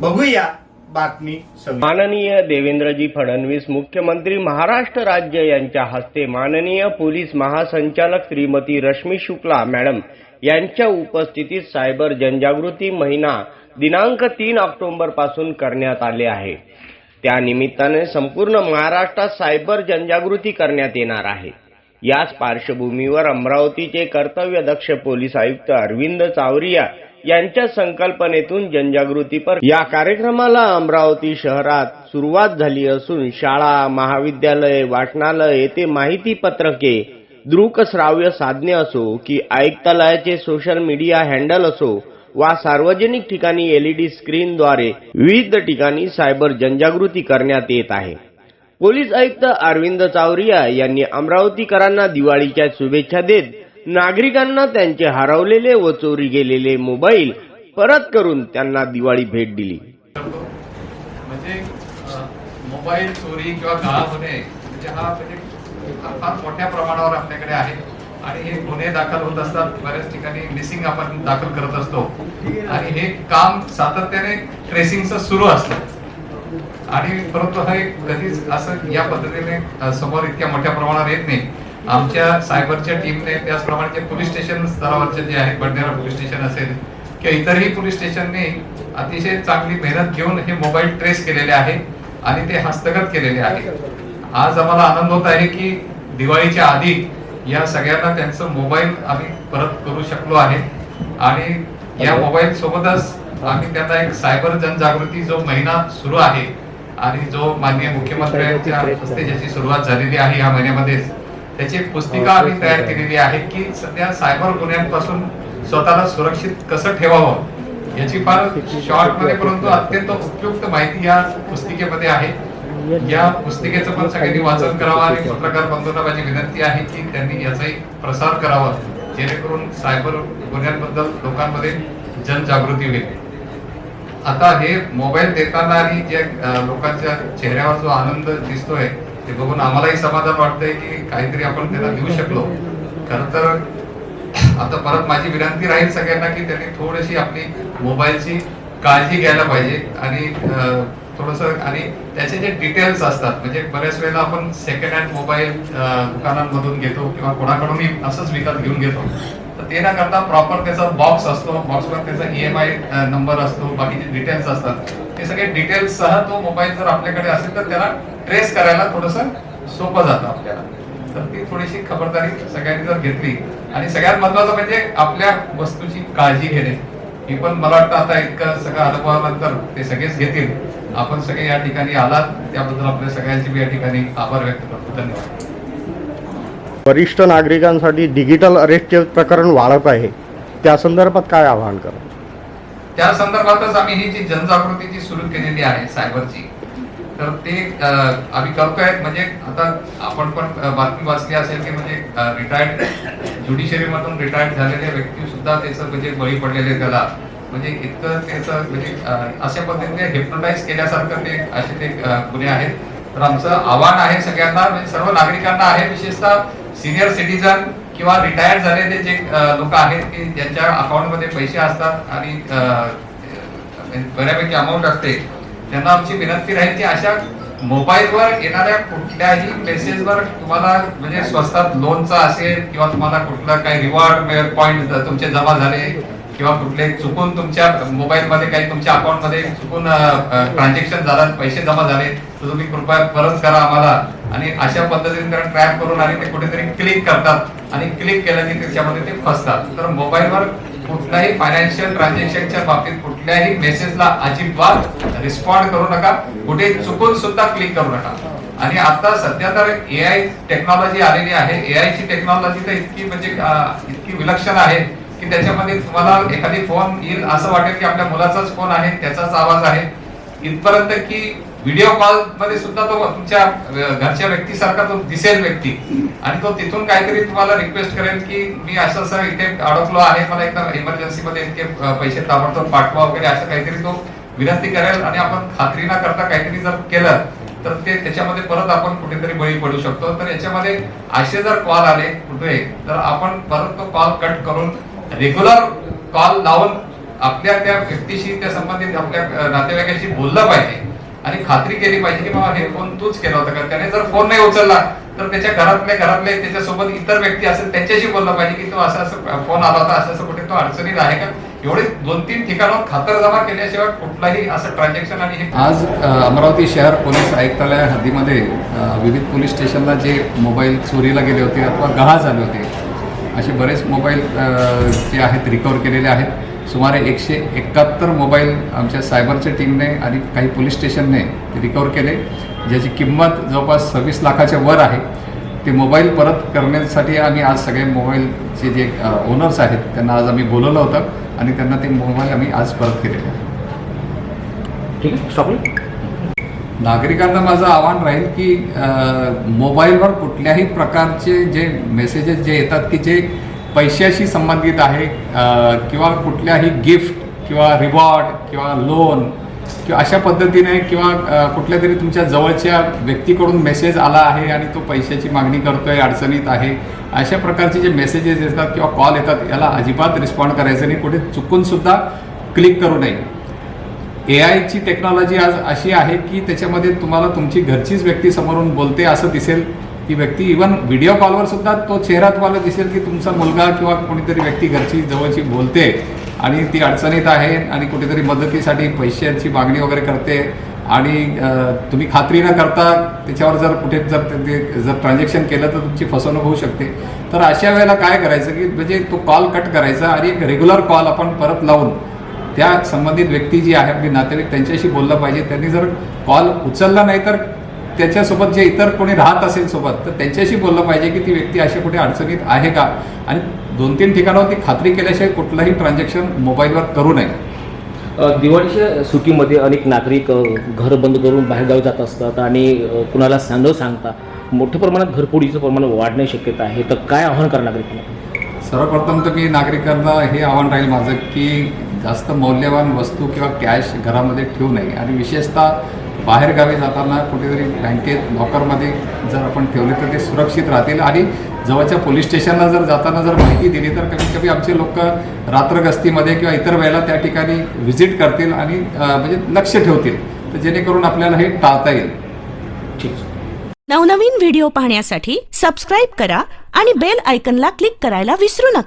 बघूया बातमी माननीय देवेंद्रजी फडणवीस मुख्यमंत्री महाराष्ट्र राज्य यांच्या हस्ते माननीय पोलीस महासंचालक श्रीमती रश्मी शुक्ला मॅडम यांच्या उपस्थितीत सायबर जनजागृती महिना दिनांक तीन ऑक्टोबरपासून करण्यात आले आहे. त्या निमित्ताने संपूर्ण महाराष्ट्रात सायबर जनजागृती करण्यात येणार आहे. याच पार्श्वभूमीवर अमरावतीचे कर्तव्यदक्ष पोलीस आयुक्त अरविंद चावरिया यांच्या संकल्पनेतून जनजागृतीपर या कार्यक्रमाला अमरावती शहरात सुरुवात झाली असून शाळा महाविद्यालय वाचनालय येथे माहिती पत्रके दृकश्राव्य साधने असो की आयुक्तालयाचे सोशल मीडिया हँडल असो वा सार्वजनिक ठिकाणी एलईडी स्क्रीनद्वारे विविध ठिकाणी सायबर जनजागृती करण्यात येत आहे. पोलीस आयुक्त अरविंद चावरिया यांनी अमरावतीकरांना दिवाळीच्या शुभेच्छा देत नागरिकांना त्यांचे हरवलेले व चोरी गेलेले मोबाईल परत करून त्यांना दिवाळी भेट दिली. म्हणजे मोबाईल चोरी किंवा गाळा होणे म्हणजे हा म्हणजे फार मोठ्या प्रमाणावर आपल्याकडे आहे. आणि हे गुन्हे दाखल होत असतात. बऱ्याच ठिकाणी मिसिंग आपण दाखल करत असतो. आणि हे काम सातत्याने ट्रेसिंगचं सुरू असतं. आणि परंतु हे कधीच असं या पद्धतीने समोर इतक्या मोठ्या प्रमाणावर येत नाही. आमच्या सायबरच्या टीमने त्याचप्रमाणे जे पोलीस स्टेशन स्तरावरचे जे आहेत बडनेरा पोलीस स्टेशन असेल किंवा इतरही पोलीस स्टेशनने अतिशय चांगली मेहनत घेऊन हे मोबाईल ट्रेस केलेले आहे आणि ते हस्तगत केलेले आहे. आज आम्हाला आनंद होत आहे की दिवाळीच्या आधी या सगळ्यांना त्यांचं मोबाईल आम्ही परत करू शकलो आहे. आणि या मोबाईल सोबतच आम्ही त्यांना एक सायबर जनजागृती जो महिना सुरू आहे आणि जो माननीय मुख्यमंत्र्यांच्या हस्ते ज्याची सुरुवात झालेली आहे या महिन्यामध्ये त्याची पुस्तिका आम्ही तयार केलेली आहे की सध्या सायबर गुन्ह्यांपासून स्वतःला सुरक्षित कसं ठेवावं याची फार शॉर्टमध्ये परंतु अत्यंत उपयुक्त माहिती या पुस्तिकेमध्ये आहे. या पुस्तिकेचं पण सगळ्यांनी वाचन करावं आणि पत्रकार बंधूंना माझी विनंती आहे की त्यांनी याचाही प्रसार करावा जेणेकरून सायबर गुन्ह्यांबद्दल लोकांमध्ये जनजागृती होईल. आता हे मोबाईल देताना आणि जे लोकांच्या चेहऱ्यावर जो आनंद दिसतोय ते बघून आम्हालाही समाधान वाटतंय की काहीतरी आपण त्यांना देऊ शकलो. खर तर आता परत माझी विनंती राहील सगळ्यांना की त्यांनी थोडीशी आपली मोबाईलची काळजी घ्यायला पाहिजे आणि थोडस आणि त्याचे जे डिटेल्स असतात म्हणजे बऱ्याच वेळेला आपण सेकंड हँड मोबाईल दुकानांमधून घेतो किंवा कोणाकडूनही असंच विकत घेऊन घेतो. तर ते न करता प्रॉपर त्याचा बॉक्स असतो बॉक्सवर त्याचा ईएमआय नंबर असतो बाकीचे डिटेल्स असतात. हे सगळे डिटेल्स सह तो मोबाईल जर आपल्याकडे असेल तर त्याला ट्रेस करायला थोडस सोपं जातं आपल्याला. तर ती थोडीशी खबरदारी सगळ्यांनी जर घेतली आणि सगळ्यात महत्वाचं म्हणजे आपल्या वस्तूची काळजी घेणे. ही पण मला वाटतं आता इतकं सगळं अनुभवानंतर ते सगळेच घेतील. आपण सगळे या ठिकाणी आलात त्याबद्दल आपल्या सगळ्यांचे मी या ठिकाणी आभार व्यक्त करतो. धन्यवाद. वरिष्ठ नागरिकांसाठी डिजिटल अरेस्टचे प्रकरण वाढत आहे. त्या संदर्भात काय आवाहन करा? त्या संदर्भातच आम्ही ही जी जनजागृतीची सुरू केलेली आहे सायबरची तर ते आम्ही करतोय. म्हणजे आता आपण पण बातमी वाचली असेल की म्हणजे रिटायर्ड ज्युडिशरी मधून रिटायर्ड झालेले व्यक्ती सुद्धा त्याचं म्हणजे बळी पडलेले त्याला. म्हणजे इतकं त्याचं म्हणजे अशा पद्धतीने हिप्नोटाईज केल्यासारखं ते असे ते गुन्हे आहेत. तर आमचं आव्हान आहे सगळ्यांना म्हणजे सर्व नागरिकांना आहे विशेषतः सिनियर सिटीजन किंवा रिटायर्ड झालेले जे लोक आहेत की ज्यांच्या अकाउंटमध्ये पैसे असतात आणि बऱ्यापैकी अमाऊंट असते त्यांना आमची विनंती राहील की अशा मोबाईलवर येणाऱ्या कुठल्याही मेसेजवर तुम्हाला म्हणजे स्वस्तात लोनचा असेल किंवा तुम्हाला कुठला काही रिवॉर्ड पॉईंट तुमचे जमा झाले किंवा कुठले चुकून तुमच्या मोबाईल मध्ये काही तुमच्या अकाउंटमध्ये चुकून ट्रान्झॅक्शन झालं पैसे जमा झाले तर तुम्ही कृपया परत करा आम्हाला. आणि अशा पद्धतीने त्याला ट्रॅप करून आणि ते कुठेतरी क्लिक करतात. आणि क्लिक केलं की त्याच्यामध्ये ते फसतात. तर मोबाईलवर कुठल्याही फायनान्शियल ट्रान्झॅक्शनच्या बाबतीत कुठल्याही मेसेजला अजिबात रिस्पॉन्ड करू नका. कुठे चुकून सुद्धा क्लिक करू नका. आणि आता सध्या तर ए आय टेक्नॉलॉजी आलेली आहे. ए आयची टेक्नॉलॉजी तर इतकी म्हणजे इतकी विलक्षण आहे की त्याच्यामध्ये तुम्हाला एखादी फोन येईल असं वाटेल की आपल्या मुलाचाच फोन आहे त्याचाच आवाज आहे. इथपर्यंत की व्हिडिओ कॉलमध्ये सुद्धा तो तुमच्या घरच्या व्यक्तीसारखा तो दिसेल व्यक्ती. आणि तो तिथून काहीतरी तुम्हाला रिक्वेस्ट करेल की मी असं असं इथे अडकलो आहे मला एकदम इमर्जन्सी मध्ये इतके पैसे ताबडतोब पाठवा वगैरे असं काहीतरी तो विनंती करेल. आणि आपण खात्री न करता काहीतरी जर केलं तर ते त्याच्यामध्ये परत आपण कुठेतरी बळी पडू शकतो. तर याच्यामध्ये असे जर कॉल आले कुठे तर आपण परत तो कॉल कट करून रेग्युलर कॉल लावून आपल्या त्या व्यक्तीशी त्या संबंधित आपल्या नातेवाईकांशी नातेवाईकाशी बोललं पाहिजे. आणि खात्री केली पाहिजे की बाबा हे फोन तूच केला होता. का त्याने जर फोन नाही उचलला तर त्याच्या घरातले घरातले त्याच्यासोबत इतर व्यक्ती असेल त्यांच्याशी बोललं पाहिजे की तो असं असं फोन आला होता असं असं कुठे तो अडचणीत आहे का? एवढे दोन तीन ठिकाणावर खातरजमा केल्याशिवाय कुठलाही असं ट्रान्झॅक्शन आणि आज अमरावती शहर पोलीस आयुक्तालय हद्दीमध्ये विविध पोलीस स्टेशनला जे मोबाईल चोरीला गेले होते अथवा गहा झाले होते असे बरेच मोबाईल जे आहेत रिकवर केलेले आहेत. सुमारे एकशे एकाहत्तर मोबाईल आमच्या सायबरच्या टीमने आणि काही पोलीस स्टेशनने रिकवर केले ज्याची किंमत जवळपास सव्वीस लाखाच्या वर आहे. ते मोबाईल परत करण्यासाठी आम्ही आज सगळे मोबाईलचे जे ओनर्स आहेत त्यांना आज आम्ही बोलवलं होतं आणि त्यांना ते मोबाईल आम्ही आज परत केलेले ठीक आहे नागरिकांना माझं आव्हान राहील की मोबाईलवर कुठल्याही प्रकारचे जे मेसेजेस जे येतात की जे पैशाशी संबंधित आहे किंवा कुठल्याही गिफ्ट किंवा रिवॉर्ड किंवा लोन किंवा अशा पद्धतीने किंवा कुठल्या तरी तुमच्या जवळच्या व्यक्तीकडून मेसेज आला आहे आणि तो पैशाची मागणी करतोय अडचणीत आहे अशा प्रकारचे जे मेसेजेस येतात किंवा कॉल येतात याला अजिबात रिस्पॉन्ड करायचं नाही. कुठे चुकून सुद्धा क्लिक करू नये. ए आयची टेक्नॉलॉजी आज अशी आहे की त्याच्यामध्ये तुम्हाला तुमची घरचीच व्यक्ती समोरून बोलते असं दिसेल. ती व्यक्ती इवन व्हिडिओ कॉलवर सुद्धा तो चेहरा तुम्हाला दिसेल की तुमचा मुलगा किंवा कोणीतरी व्यक्ती घरची जवळची बोलते आणि ती अडचणीत आहे आणि कुठेतरी मदतीसाठी पैशांची मागणी वगैरे करते आणि तुम्ही खात्री न करता त्याच्यावर जर कुठे जर ते- ते जर ट्रान्झॅक्शन केलं तर तुमची फसवणूक होऊ शकते. तर अशा वेळेला काय करायचं की म्हणजे तो कॉल कट करायचा आणि एक रेग्युलर कॉल आपण परत लावून त्या संबंधित व्यक्ती जी आहे आपली नातेवाईक त्यांच्याशी बोललं पाहिजे. त्यांनी जर कॉल उचलला नाही तर त्याच्यासोबत जे इतर कोणी राहत असेल सोबत तर त्यांच्याशी बोललं पाहिजे की ती व्यक्ती अशी कुठे अडचणीत आहे का? आणि दोन तीन ठिकाणावर ती खात्री केल्याशिवाय कुठलंही ट्रान्झॅक्शन मोबाईलवर करू नये. दिवाळीच्या सुट्टीमध्ये अनेक नागरिक घर बंद करून बाहेरगावी जात असतात आणि कुणाला सांग न सांगता मोठ्या प्रमाणात घरफोडीचं प्रमाण वाढण्याची शक्यता आहे. तर काय आव्हान करा नागरिकांना? सर्वप्रथम तर मी नागरिकांना हे आव्हान राहील माझं की जास्त मौल्यवान वस्तू किंवा कॅश घरामध्ये ठेवू नये. आणि विशेषतः बाहेरगावी जाताना कुठेतरी बँकेत लॉकरमध्ये जर आपण ठेवले तर ते सुरक्षित राहतील. आणि जवळच्या पोलीस स्टेशनला जर जाताना जर माहिती दिली तर कमीत कमी आमचे लोक रात्र गस्तीमध्ये किंवा इतर वेळेला त्या ठिकाणी व्हिजिट करतील आणि म्हणजे लक्ष ठेवतील. तर जेणेकरून आपल्याला हे टाळता येईल. ठीक नवनवीन व्हिडिओ पाहण्यासाठी सबस्क्राईब करा आणि बेल आयकनला क्लिक करायला विसरू नका.